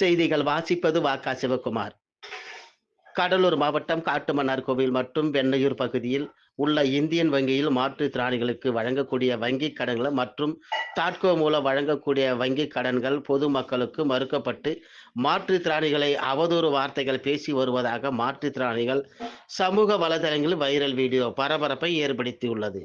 செய்திகள் வாசிப்பது வாக்கா சிவகுமார். கடலூர் மாவட்டம் காட்டுமன்னார் கோவில் மற்றும் வெண்ணையூர் பகுதியில் உள்ள இந்தியன் வங்கியில் மாற்றுத்திறனாளிகளுக்கு வழங்கக்கூடிய வங்கி கடன்கள் மற்றும் தாட்கோ மூலம் வழங்கக்கூடிய வங்கி கடன்கள் பொதுமக்களுக்கு மறுக்கப்பட்டு மாற்றுத்திறனாளிகளை அவதூறு வார்த்தைகள் பேசி வருவதாக மாற்றுத்திறனாளிகள் சமூக வலைதளங்களில் வைரல் வீடியோ பரபரப்பை ஏற்படுத்தியுள்ளது.